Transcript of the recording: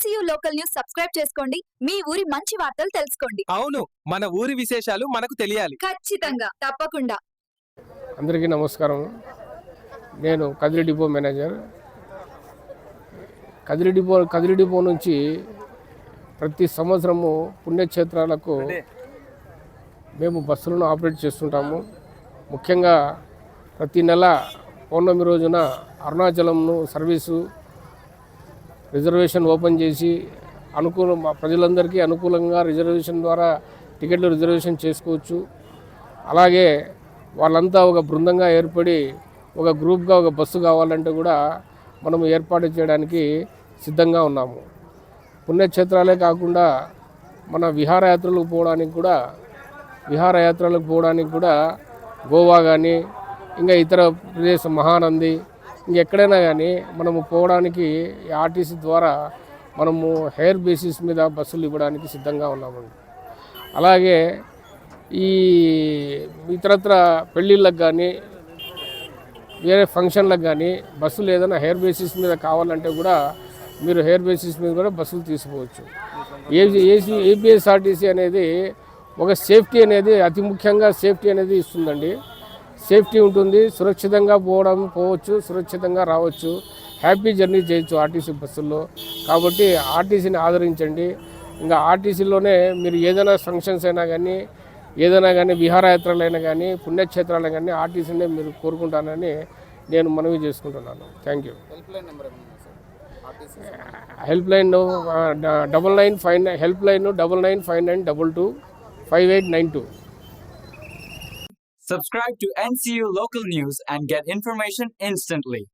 NCU local news subscribe చేసుకోండి. మీ ఊరి మంచి వార్తలు తెలుసుకోండి. అవును మన ఊరి విశేషాలు మనకు తెలియాలి. ఖచ్చితంగా. తప్పకుండా. అందరికీ నమస్కారం. నేను Kadiri depot manager. Kadiri depot Kadiri depot నుంచి ప్రతి సంవత్సరము పుణ్యక్షేత్రాలకు మేము బస్సులను ఆపరేట్ చేస్తుంటాము. ముఖ్యంగా ప్రతి నెల పౌర్ణమి రోజున అరుణాచలంను సర్వీసు రిజర్వేషన్ ఓపెన్ చేసి అనుకూల ప్రజలందరికీ అనుకూలంగా రిజర్వేషన్ ద్వారా టికెట్లు రిజర్వేషన్ చేసుకోవచ్చు. అలాగే వాళ్ళంతా ఒక బృందంగా ఏర్పడి ఒక గ్రూప్గా ఒక బస్సు కావాలంటే కూడా మనము ఏర్పాటు చేయడానికి సిద్ధంగా ఉన్నాము. పుణ్యక్షేత్రాలే కాకుండా మన విహారయాత్రలకు పోవడానికి కూడా విహారయాత్రలకు పోవడానికి కూడా గోవా కానీ ఇంకా ఇతర ప్రదేశం మహానంది ఇంకెక్కడైనా కానీ మనము పోవడానికి ఈ ఆర్టీసీ ద్వారా మనము హెయిర్ బేసిస్ మీద బస్సులు ఇవ్వడానికి సిద్ధంగా ఉన్నామండి అలాగే ఈ ఇతరత్ర పెళ్ళిళ్ళకి కానీ వేరే ఫంక్షన్లకు కానీ బస్సులు ఏదైనా హెయిర్ బేసిస్ మీద కావాలంటే కూడా మీరు హెయిర్ బేసిస్ మీద కూడా బస్సులు తీసుకోవచ్చు. ఏసీ ఏసీ ఏపీఎస్ఆర్టీసీ అనేది ఒక సేఫ్టీ అనేది అతి ముఖ్యంగా సేఫ్టీ అనేది ఇస్తుందండి. సేఫ్టీ ఉంటుంది సురక్షితంగా పోవడం పోవచ్చు సురక్షితంగా రావచ్చు. హ్యాపీ జర్నీ చేయొచ్చు ఆర్టీసీ బస్సుల్లో. కాబట్టి ఆర్టీసీని ఆదరించండి. ఇంకా ఆర్టీసీలోనే మీరు ఏదైనా ఫంక్షన్స్ అయినా కానీ ఏదైనా కానీ విహారయాత్రలైనా కానీ పుణ్యక్షేత్రాలైనా కానీ ఆర్టీసీనే మీరు కోరుకుంటానని నేను మనవి చేసుకుంటున్నాను. Thank you help line double nine five nine help line double nine five nine double two five eight nine two. Subscribe to NCU Local News and get information instantly.